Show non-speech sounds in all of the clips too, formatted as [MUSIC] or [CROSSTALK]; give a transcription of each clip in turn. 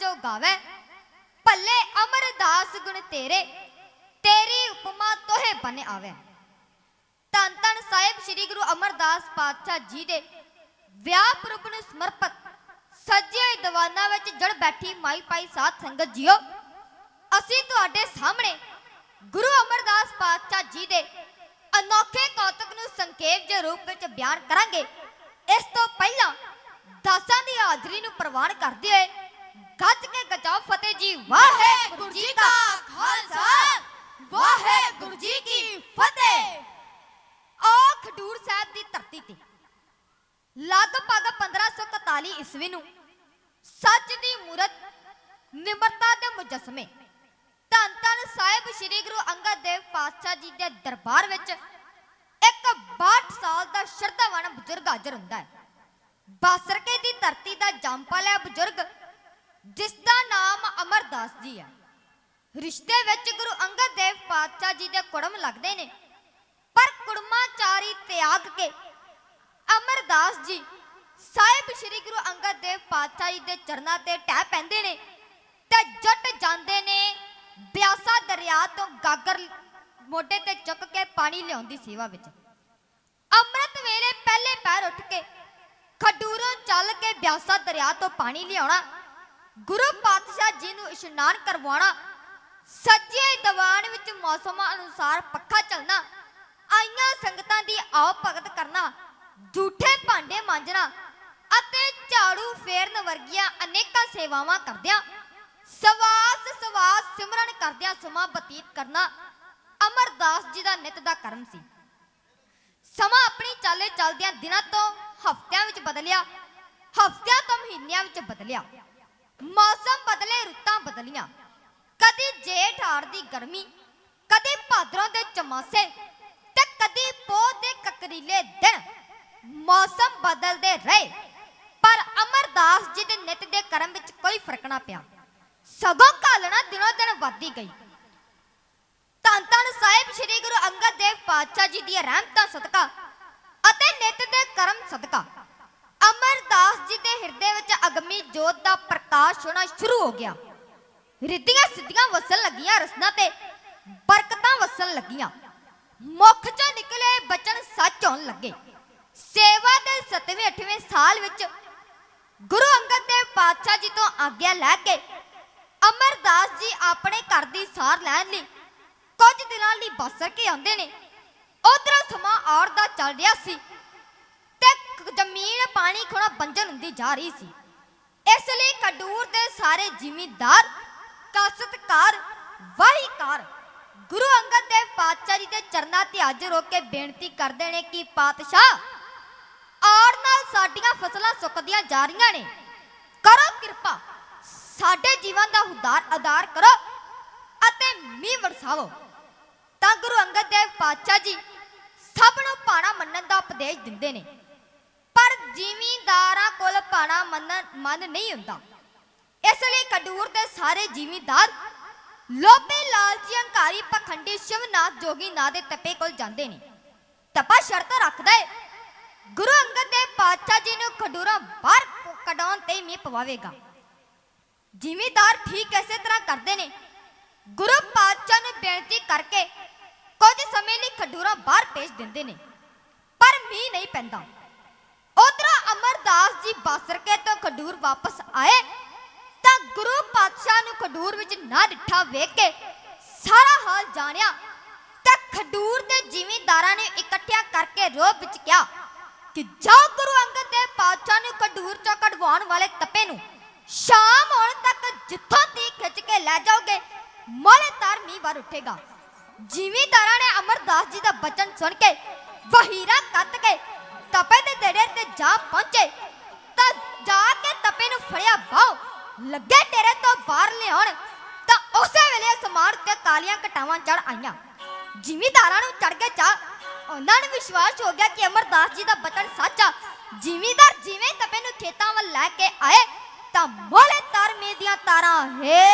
ਜੋ ਗਾਵੇ, ਭੱਲੇ ਅਮਰਦਾਸ ਗੁਣ ਤੇਰੇ, ਤੇਰੀ ਉਪਮਾ ਤੋਹੇ ਬਨ ਆਵੇ। ਧੰਨ ਧੰਨ ਸਾਹਿਬ ਸ੍ਰੀ ਗੁਰੂ ਅਮਰਦਾਸ ਪਾਤਸ਼ਾਹ ਜੀ ਦੇ ਵਿਆਹ ਪੁਰਬ ਨੂੰ ਸਮਰਪਿਤ ਸੱਜੇ ਹੋਏ ਵਿੱਚ ਜੜ ਬੈਠੀ ਮਾਈ ਪਾਈ ਸਾਧ ਸੰਗਤ ਜੀਓ, ਅਸੀਂ ਤੁਹਾਡੇ ਸਾਹਮਣੇ ਗੁਰੂ ਅਮਰਦਾਸ ਪਾਤਸ਼ਾਹ ਜੀ ਦੇ ਅਨੋਖੇ ਕੌਤਕ ਨੂੰ ਸੰਖੇਪ ਦੇ ਰੂਪ ਵਿੱਚ ਬਿਆਨ ਕਰਾਂਗੇ। ਇਸ ਤੋਂ ਪਹਿਲਾਂ ਦਾਸਾਂ ਦੀ ਹਾਜ਼ਰੀ ਨੂੰ ਪ੍ਰਵਾਨ ਕਰਦੇ ਹੋਏ ਗੱਜ ਕੇ ਗਜਾਓ ਫਤਿਹ ਜੀ, ਵਾਹਿਗੁਰੂ ਜੀ ਕਾ ਖਾਲਸਾ, ਵਾਹਿਗੁਰੂ ਜੀ ਕੀ ਫਤਿਹ। ਆ ਖਡੂਰ ਸਾਹਿਬ ਦੀ ਧਰਤੀ ਤੇ ਲਗਭਗ 1541 ਈਸਵੀ ਨੂੰ ਸੱਚ ਦੀ ਮੂਰਤ ਨਿਮਰਤਾ ਦੇ ਮੁਜਸਮੇ ਧੰਨ ਧੰਨ ਸਾਹਿਬ ਸ੍ਰੀ ਗੁਰੂ ਅੰਗਦ ਦੇਵ ਪਾਤਸ਼ਾਹ ਜੀ ਦੇ ਦਰਬਾਰ ਵਿੱਚ ਇੱਕ 62 ਸਾਲ ਦਾ ਸ਼ਰਧਾਵਾਨ ਬਜ਼ੁਰਗ ਹਾਜ਼ਰ ਹੁੰਦਾ ਹੈ। ਬਾਸਰਕੇ ਦੀ ਧਰਤੀ ਦਾ ਜੰਪਲ ਹੈ ਬਜ਼ੁਰਗ ਨਾਮ ਜੀ ਹੈ ਰਿਸ਼ਤੇ ਵਿੱਚ ਗੁਰੂ ਅੰਗਦ ਦੇਵ ਪਾਤਸ਼ਾਹ ਜੀ ਦੇ ਕੁੜਮ ਲੱਗਦੇ ਨੇ। ਪਰ ਕੁੜਮਾਚਾਰੀ ਤਿਆਗ ਕੇ ਅਮਰਦਾਸ ਜੀ ਸਾਹਿਬ ਸ੍ਰੀ ਗੁਰੂ ਅੰਗਦ ਦੇਵ ਪਾਤਸ਼ਾਹ ਜੀ ਦੇ ਚਰਨਾਂ ਤੇ ਟਹਿ ਪੈਂਦੇ ਨੇ ਤੇ ਜੱਟ ਜਾਂਦੇ ਨੇ ਬਿਆਸਾ ਦਰਿਆ ਤੋਂ ਗਾਗਰ ਮੋਢੇ ਤੇ ਚੁੱਕ ਕੇ ਪਾਣੀ ਲਿਆਉਂਦੀ ਸੇਵਾ ਵਿੱਚ। ਅੰਮ੍ਰਿਤ ਵੇਲੇ ਪਹਿਲੇ ਪੈਰ ਉੱਠ ਕੇ ਖਡੂਰੋਂ ਚੱਲ ਕੇ ਬਿਆਸਾ ਦਰਿਆ ਤੋਂ ਪਾਣੀ ਲਿਆਉਣਾ ਗੁਰੂ ਪਾਤਸ਼ਾਹ ਜੀ ਨੂੰ ਇਸ਼ਨਾਨ ਕਰਵਾਉਣਾ, ਸੱਜੇ ਦੀਵਾਨ ਵਿੱਚ ਮੌਸਮ ਅਨੁਸਾਰ ਪੱਖਾ ਚੱਲਣਾ, ਆਈਆਂ ਸੰਗਤਾਂ ਦੀ ਆਓ ਭਗਤ ਕਰਨਾ, ਝੂਠੇ ਭਾਂਡੇ ਮਾਂਜਣਾ ਅਤੇ ਝਾੜੂ ਫੇਰਨ ਵਰਗੀਆਂ ਅਨੇਕਾਂ ਸੇਵਾਵਾਂ ਕਰਦਿਆਂ, ਸਵਾਸ ਸਵਾਸ ਸਿਮਰਨ ਕਰਦਿਆਂ ਸਮਾਂ ਬਤੀਤ ਕਰਨਾ ਅਮਰਦਾਸ ਜੀ ਦਾ ਨਿਤ ਦਾ ਕਰਮ ਸੀ। ਸਮਾਂ ਆਪਣੀ ਚਾਲੇ ਚੱਲਦਿਆਂ ਦਿਨਾਂ ਤੋਂ ਹਫ਼ਤਿਆਂ ਵਿੱਚ ਬਦਲਿਆ, ਹਫ਼ਤਿਆਂ ਤੋਂ ਮਹੀਨਿਆਂ ਵਿੱਚ ਬਦਲਿਆ। ਮੌਸਮ ਬਦਲੇ, ਰੁੱਤਾਂ ਬਦਲੀਆਂ। ਕਦੀ ਜੇਠ ਹਾੜ ਦੀ ਗਰਮੀ, ਕਦੀ ਭਾਦਰੋਂ ਦੇ ਚਮਾਸੇ ਤੇ ਕਦੀ ਪੋਹ ਦੇ ਕਕਰੀਲੇ ਦਿਨ। ਮੌਸਮ ਬਦਲਦੇ ਰਹੇ, ਪਰ ਅਮਰਦਾਸ ਜੀ ਦੇ ਨਿਤ ਦੇ ਕਰਮ ਵਿੱਚ ਕੋਈ ਫ਼ਰਕ ਨਾ ਪਿਆ। ਸਗੋਂ ਘਾਲਣਾ ਦਿਨੋ ਦਿਨ ਵੱਧਦੀ ਗਈ। ਧੰਨ ਧੰਨ ਸਾਹਿਬ ਸ੍ਰੀ ਗੁਰੂ ਅੰਗਦ ਦੇਵ ਪਾਤਸ਼ਾਹ ਜੀ ਦੀਆਂ ਰਹਿਮਤਾਂ ਸਦਕਾ ਅਤੇ ਨਿਤ ਦੇ ਕਰਮ ਸਦਕਾ। ਅਮਰਦਾਸ ਜੀ ਦੇ ਹਿਰਦੇ ਵਿੱਚ ਅਗਮੀ ਜੋਤ ਦਾ ਪ੍ਰਕਾਸ਼ ਹੋਣਾ ਸ਼ੁਰੂ ਹੋ ਗਿਆ। ਰਿੱਧੀਆਂ ਸਿੱਧੀਆਂ ਵਸਣ ਲੱਗੀਆਂ, ਰਸਨਾ ਤੇ ਬਰਕਤਾਂ ਵਸਣ ਲੱਗੀਆਂ। ਮੁਖ ਚੋਂ ਨਿਕਲੇ ਬਚਨ ਸੱਚ ਹੋਣ ਲੱਗੇ। ਸੇਵਾ ਦੇ 7ਵੇਂ 8ਵੇਂ ਸਾਲ ਵਿੱਚ ਗੁਰੂ ਅੰਗਦ ਦੇਵ ਪਾਤਸ਼ਾਹ ਜੀ ਤੋਂ ਆਗਿਆ ਲੈ ਕੇ ਅਮਰਦਾਸ ਜੀ ਆਪਣੇ ਘਰ ਦੀ ਸਾਰ ਲੈਣ ਲਈ ਕੁਝ ਦਿਨਾਂ ਲਈ ਬਸਰ ਕੇ ਆਉਂਦੇ ਨੇ। ਉਧਰ ਸਮਾਂ ਔਰ ਦਾ ਚੱਲ ਰਿਹਾ ਸੀ। ਜ਼ਮੀਨ ਪਾਣੀ ਖੋਣਾ ਬੰਜਰ ਹੁੰਦੀ ਜਾ ਰਹੀ ਸੀ। ਇਸ ਲਈ ਖਡੂਰ ਦੇ ਸਾਰੇ ਜ਼ਿਮੀਂਦਾਰ ਕਾਸਤਕਾਰ ਵਾਹੀਕਾਰ ਗੁਰੂ ਅੰਗਦ ਦੇਵ ਪਾਤਸ਼ਾਹ ਜੀ ਦੇ ਚਰਨਾਂ ਤੇ ਹਾਜ਼ਰ ਹੋ ਕੇ ਬੇਨਤੀ ਕਰਦੇ ਨੇ ਕਿ ਪਾਤਸ਼ਾਹ, ਆੜ ਨਾਲ ਸਾਡੀਆਂ ਫਸਲਾਂ ਸੁੱਕਦੀਆਂ ਜਾ ਰਹੀਆਂ ਨੇ। ਕਰੋ ਕਿਰਪਾ, ਸਾਡੇ ਜੀਵਨ ਦਾ ਉਦਾਰ ਆਧਾਰ ਕਰੋ ਅਤੇ ਮੀਂਹ ਵਰਸਾਵੋ। ਤਾਂ ਗੁਰੂ ਅੰਗਦ ਦੇਵ ਪਾਤਸ਼ਾਹ ਜੀ ਸਭ ਨੂੰ ਪਾਣਾ ਮੰਨਣ ਦਾ ਉਪਦੇਸ਼ ਦਿੰਦੇ ਨੇ। ਜ਼ਿਮੀਂਦਾਰਾਂ ਕੋਲ ਪਾਣਾ ਮੰਨਣ ਮਨ ਨਹੀਂ ਹੁੰਦਾ। ਇਸ ਲਈ ਖਡੂਰ ਦੇ ਸਾਰੇ ਜ਼ਿਮੀਂਦਾਰ ਲੋਭੇ, ਲਾਲਚੀ, ਹੰਕਾਰੀ, ਪਖੰਡੀ, ਸ਼ਿਵਨਾਥ ਜੋਗੀ ਨਾਂ ਦੇ ਤਪੇ ਕੋਲ ਜਾਂਦੇ ਨੇ। ਤਪਾ ਸ਼ਰਤ ਰੱਖਦਾ ਏ, ਗੁਰੂ ਅੰਗਦ ਦੇਵ ਪਾਤਸ਼ਾਹ ਜੀ ਨੂੰ ਖਡੂਰਾਂ ਬਾਹਰ ਕਢਾਉਣ ਤੇ ਮੀਂਹ ਪਵਾਵੇਗਾ। ਜਿਮੀਦਾਰ ਠੀਕ ਐਸੇ ਤਰ੍ਹਾਂ ਕਰਦੇ ਨੇ। ਗੁਰੂ ਪਾਤਸ਼ਾਹ ਨੂੰ ਬੇਨਤੀ ਕਰਕੇ ਕੁਝ ਸਮੇਂ ਲਈ ਖਡੂਰਾਂ ਬਾਹਰ ਭੇਜ ਦਿੰਦੇ ਨੇ, ਪਰ ਮੀਂਹ ਨਹੀਂ ਪੈਂਦਾ। ਉਧਰੋਂ ਅਮਰਦਾਸ ਜੀ ਬਾਸਰਕੇ ਤੋਂ ਖਡੂਰ ਵਾਪਸ ਆਏ ਤਾਂ ਗੁਰੂ ਪਾਤਸ਼ਾਹ ਨੂੰ ਖਡੂਰ ਵਿੱਚ ਨਾ ਡਿੱਠਾ ਵੇਖ ਕੇ ਸਾਰਾ ਹਾਲ ਜਾਣਿਆ ਤਾਂ ਖਡੂਰ ਦੇ ਜ਼ਿਮੀਂਦਾਰਾਂ ਨੇ ਇਕੱਠਿਆਂ ਕਰਕੇ ਰੋਬ ਵਿੱਚ ਕਿਹਾ ਕਿ ਜਾਓ ਗੁਰੂ ਅੰਗਦ ਦੇਵ ਪਾਤਸ਼ਾਹ ਨੂੰ ਖਡੂਰ ਚੋਂ ਕਢਵਾਉਣ ਵਾਲੇ ਤਪੇ ਨੂੰ। ਸ਼ਾਮ ਹੋਣ ਤੱਕ ਜਿੱਥੋਂ ਤੀ ਖਿੱਚ ਕੇ ਲੈ ਜਾਓਗੇ, ਮੋਲੇ ਤਾਰ ਮੀਂਹ ਵਰ ਉੱਠੇਗਾ। ਜ਼ਿਮੀਂਦਾਰਾਂ ਨੇ ਅਮਰਦਾਸ ਜੀ ਦਾ ਬਚਨ ਸੁਣ ਕੇ ਵਹੀਰਾ ਕੱਤ ਕੇ ਤਪੇ ਦੇ ਡੇਰੇ ਤੇ ਜਾ ਪਹੁੰਚੇ, ਤਾਂ ਜਾ ਕੇ ਤਪੇ ਨੂੰ ਫੜਿਆ ਬਾਹੋ। ਲੱਗੇ ਡੇਰੇ ਤੋਂ ਬਾਹਰ ਲਿਆਉਣ, ਤਾਂ ਉਸੇ ਵੇਲੇ ਸਮਾਨ ਤੇ ਕਾਲੀਆਂ ਕਟਾਵਾਂ ਚੜ ਆਈਆਂ। ਜਿਮੀਦਾਰਾਂ ਨੂੰ ਚੜ ਕੇ ਚਾ ਉਹਨਾਂ ਨੂੰ ਵਿਸ਼ਵਾਸ ਹੋ ਗਿਆ ਕਿ ਅਮਰਦਾਸ ਜੀ ਦਾ ਬਚਨ ਸੱਚਾ ਜਿਮੀਦਾਰ ਜਿਵੇਂ ਤਪੇ ਨੂੰ ਖੇਤਾਂ ਵੱਲ ਲੈ ਕੇ ਆਏ, ਤਾਂ ਮੋਲੇ ਤਾਰ ਮੇ ਦੀਆਂ ਤਾਰਾਂ ਹੇ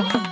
Uh-huh. [LAUGHS]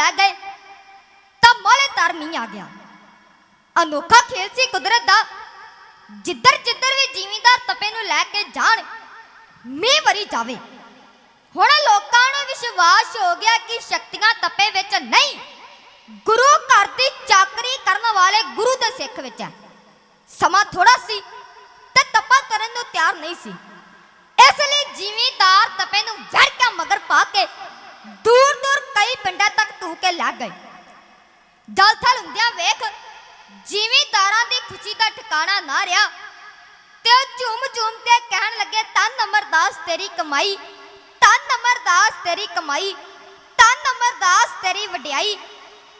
ਲੈ ਗਏ, ਤਾਂ ਮੋਲੇਦਾਰ ਮੀਂਹ ਆ ਗਿਆ। ਅਨੋਖਾ ਖੇਲ ਸੀ ਕੁਦਰਤ ਦਾ। ਜਿੱਧਰ ਜਿੱਧਰ ਵੀ ਜ਼ਿਮੀਦਾਰ ਤਪੇ ਨੂੰ ਲੈ ਕੇ ਜਾਣ, ਮੀਂਹ ਵਰੀ ਜਾਵੇ। ਹੁਣ ਲੋਕਾਂ ਨੂੰ ਵਿਸ਼ਵਾਸ ਹੋ ਗਿਆ ਕਿ ਸ਼ਕਤੀਆਂ ਤਪੇ ਵਿੱਚ ਨਹੀਂ, ਗੁਰੂ ਘਰ ਦੀ ਚਾਕਰੀ ਕਰਨ ਵਾਲੇ ਗੁਰੂ ਦੇ ਸਿੱਖ ਵਿੱਚ ਹੈ। ਸਮਾਂ ਥੋੜਾ ਸੀ, ਤੇ ਤਪਾ ਕਰਨ ਨੂੰ ਤਿਆਰ ਨਹੀਂ ਸੀ। ਇਸ ਲਈ ਜ਼ਿਮੀਦਾਰ ਤਪੇ ਨੂੰ ਜੜ ਕੇ ਮਗਰ ਪਾ ਕੇ ਦੂਰ ਦੂਰ ਕਈ ਪਿੰਡਾਂ ਤੱਕ ਧੂ ਕੇ ਗਏ ਜਲ ਹੁੰਦਿਆਂ ਵੇਖ ਜ਼ਿਮੀਦਾਰਾਂ ਦੀ ਖੁਸ਼ੀ ਦਾ ਠਿਕਾਣਾ ਨਾ ਰਿਹਾ। ਤੇ ਉਹ ਝੂਮ ਝੂਮ ਕੇ ਕਹਿਣ ਲੱਗੇ ਤਨ ਅਮਰਦਾਸ ਤੇਰੀ ਕਮਾਈ ਤਨ ਅਮਰਦਾਸ ਤੇਰੀ ਕਮਾਈ ਤਨ ਅਮਰਦਾਸ ਤੇਰੀ ਵਡਿਆਈ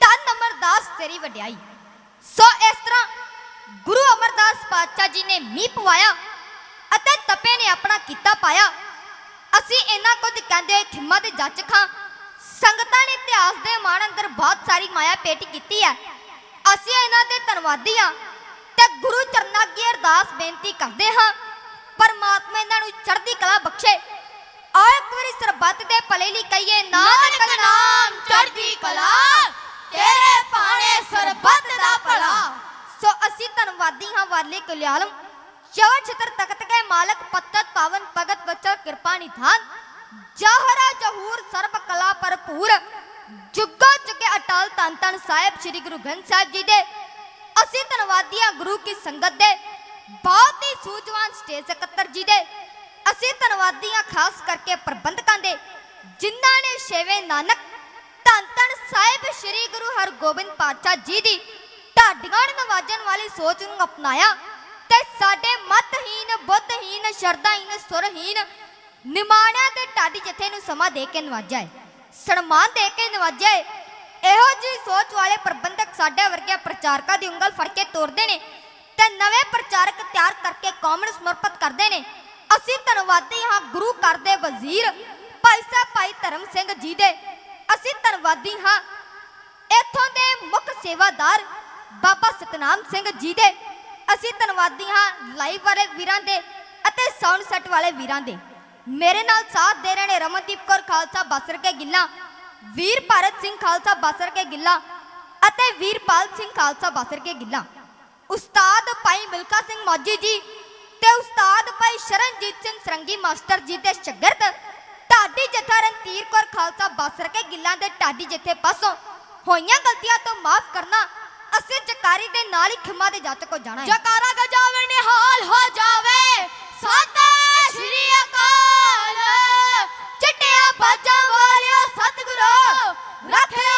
ਤਨ ਅਮਰਦਾਸ ਤੇਰੀ ਵਡਿਆਈ। ਸੋ ਇਸ ਤਰ੍ਹਾਂ ਗੁਰੂ ਅਮਰਦਾਸ ਪਾਤਸ਼ਾਹ ਜੀ ਨੇ ਮੀਂਹ ਪਵਾਇਆ ਅਤੇ ਤਪੇ ਨੇ ਆਪਣਾ ਕੀਤਾ ਪਾਇਆ। ਅਸੀਂ ਇਹਨਾਂ ਕੁਝ ਕਹਿੰਦੇ ਹੋਏ ਖਿੰਮਾ ਦੇ ਜੱਜ ਖਾਂ। ਸੰਗਤਾਂ ਨੇ ਇਤਿਹਾਸ ਦੇ ਮਾਣ ਅੰਦਰ ਬਹੁਤ ਸਾਰੀ ਮਾਇਆ ਪੇਟੀ ਕੀਤੀ ਹੈ। ਅਸੀਂ ਇਹਨਾਂ ਦੇ ਧੰਨਵਾਦੀ ਹਾਂ ਤੇ ਗੁਰੂ ਚਰਨਾਂ ਅੱਗੇ ਅਰਦਾਸ ਬੇਨਤੀ ਕਰਦੇ ਹਾਂ। ਪਰਮਾਤਮਾ ਇਹਨਾਂ ਨੂੰ ਚੜ੍ਹਦੀ ਕਲਾ ਬਖਸ਼ੇ। ਆਓ ਇੱਕ ਵਾਰੀ ਸਰਬੱਤ ਦੇ ਭਲੇ ਲਈ ਕਹੀਏ ਨਾਨਕ ਨਾਮ ਚੜ੍ਹਦੀ ਕਲਾ। ਤੇਰੇ ਪਾਣੇ ਸਰਬੱਤ ਦਾ ਭਲਾ। ਸੋ ਅਸੀਂ ਧੰਨਵਾਦੀ ਹਾਂ ਵਾਲੇ ਕੁਲਿਆਲਮ। ਚਵ ਛਤਰ ਤਖਤ ਕੇ ਮਾਲਕ ਪੱਤਤ ਪਾਵਨ ਭਗਤ ਵਚਲ ਕਿਰਪਾ ਨਿਧਾਨ। ਜਹਰਾ ਜਹੂਰ ਸਰਬ ਕਲਾ ਭਰਪੂਰ। ਜੁਗੋ ਜੁਗੇ ਅਟਲ ਤਨ ਤਨ ਸਾਹਿਬ ਸ੍ਰੀ ਗੁਰੂ ਗ੍ਰੰਥ ਸਾਹਿਬ ਜੀ ਦੇ। ਅਸੀਂ ਧੰਨਵਾਦੀ ਗੁਰੂ ਕੀ ਸੰਗਤ ਦੇ। ਬਹੁਤ ਹੀ ਸੂਝਵਾਨ ਸਟੇਜ ਸਕੱਤਰ ਜੀ ਦੇ। ਅਸੀਂ ਧੰਨਵਾਦੀ ਖਾਸ ਕਰਕੇ ਪ੍ਰਬੰਧਕਾਂ ਦੇ। ਜਿਨ੍ਹਾਂ ਨੇ ਸ਼ੇਵੇ ਨਾਨਕ ਧੰਨ ਧੰਨ ਸਾਹਿਬ ਸ੍ਰੀ ਗੁਰੂ ਹਰਗੋਬਿੰਦ ਪਾਤਸ਼ਾਹ ਜੀ ਦੀ ਢਾਡੀਆਂ ਨੂੰ ਨਵਾਜਣ ਵਾਲੀ ਸੋਚ ਨੂੰ ਅਪਣਾਇਆ। ਤੇ ਸਾਡੇ ਮਤਹੀਨ, ਬੁੱਧਹੀਨ, ਸ਼ਰਧਾਹੀਨ, ਸੁਰਹੀਨ ਨਿਮਾਣਿਆ ਤੇ ਢਾਡੀ ਜਥੇ ਨੂੰ ਸਮਾਂ ਦੇ ਕੇ ਨਵਾਜਿਆ ਹੈ, ਸਨਮਾਨ ਦੇ ਕੇ ਨਵਾਜਿਆ ਹੈ, ਇਹੋ ਜੀ ਸੋਚ ਵਾਲੇ ਪ੍ਰਬੰਧਕ ਸਾਡੇ ਵਰਗੇ ਪ੍ਰਚਾਰਕਾਂ ਦੀ ਉਂਗਲ ਫੜ ਕੇ ਤੋਰਦੇ ਨੇ ਤੇ ਨਵੇਂ ਪ੍ਰਚਾਰਕ ਤਿਆਰ ਕਰਕੇ ਕੌਮ ਨੂੰ ਸਮਰਪਿਤ ਕਰਦੇ ਨੇ। ਅਸੀਂ ਧੰਨਵਾਦੀ ਹਾਂ ਗੁਰੂ ਘਰ ਦੇ ਵਜ਼ੀਰ ਭਾਈ ਸਾਹਿਬ, ਭਾਈ ਧਰਮ ਸਿੰਘ ਜੀ ਦੇ। ਅਸੀਂ ਧੰਨਵਾਦੀ ਹਾਂ ਇੱਥੋਂ ਦੇ ਮੁੱਖ ਸੇਵਾਦਾਰ ਬਾਬਾ ਸਤਨਾਮ ਸਿੰਘ ਜੀ ਦੇ। ਅਸੀਂ ਧੰਨਵਾਦੀ ਹਾਂ ਲਾਈਵ ਵਾਲੇ ਵੀਰਾਂ ਦੇ ਅਤੇ ਸਾਊਂਡ ਸੈੱਟ ਵਾਲੇ ਵੀਰਾਂ ਦੇ। ਮੇਰੇ ਨਾਲ ਸਾਥ ਦੇ ਰਹੇ ਨੇ ਰਮਨਦੀਪ ਕੌਰ ਖਾਲਸਾ ਬਾਸਰ ਕੇ ਗਿੱਲਾ, ਵੀਰ ਭਾਰਤ ਸਿੰਘ ਖਾਲਸਾ ਬਾਸਰ ਕੇ ਗਿੱਲਾ ਅਤੇ ਵੀਰਪਾਲ ਸਿੰਘ ਖਾਲਸਾ ਬਾਸਰ ਕੇ ਗਿੱਲਾ। ਉਸਤਾਦ ਭਾਈ ਮਿਲਕਾ ਸਿੰਘ ਮੌਜੀ ਜੀ ਤੇ ਉਸਤਾਦ ਭਾਈ ਸ਼ਰਨਜੀਤ ਸਿੰਘ ਸਰੰਗੀ ਮਾਸਟਰ ਜੀ ਦੇ ਸ਼ਾਗਿਰਦ ਢਾਡੀ ਜਥਾ ਰਣਧੀਰ ਕੌਰ ਖਾਲਸਾ ਬਾਸਰ ਕੇ ਗਿੱਲਾਂ ਦੇ ਢਾਡੀ ਜਥੇ ਪਾਸੋਂ ਹੋਈਆਂ ਗਲਤੀਆਂ ਤੋਂ ਮਾਫ ਕਰਨਾ ਅਸੀਂ ਜਕਾਰੀ ਦੇ ਨਾਲ ਹੀ ਖਿਮਾ ਦੇ ਜੱਟ ਕੋ ਜਾਣਾ ਹੈ। ਜਕਾਰਾ ਗਜਾਵੇ ਨਿਹਾਲ ਹੋ ਜਾਵੇ। ਸਤਿ ਸ਼੍ਰੀ ਅਕਾਲ। ਚਿੱਟਿਆ ਬਾਜਾਂ ਵਾਲਿਆ ਸਤਿਗੁਰੂ, ਰੱਖੇ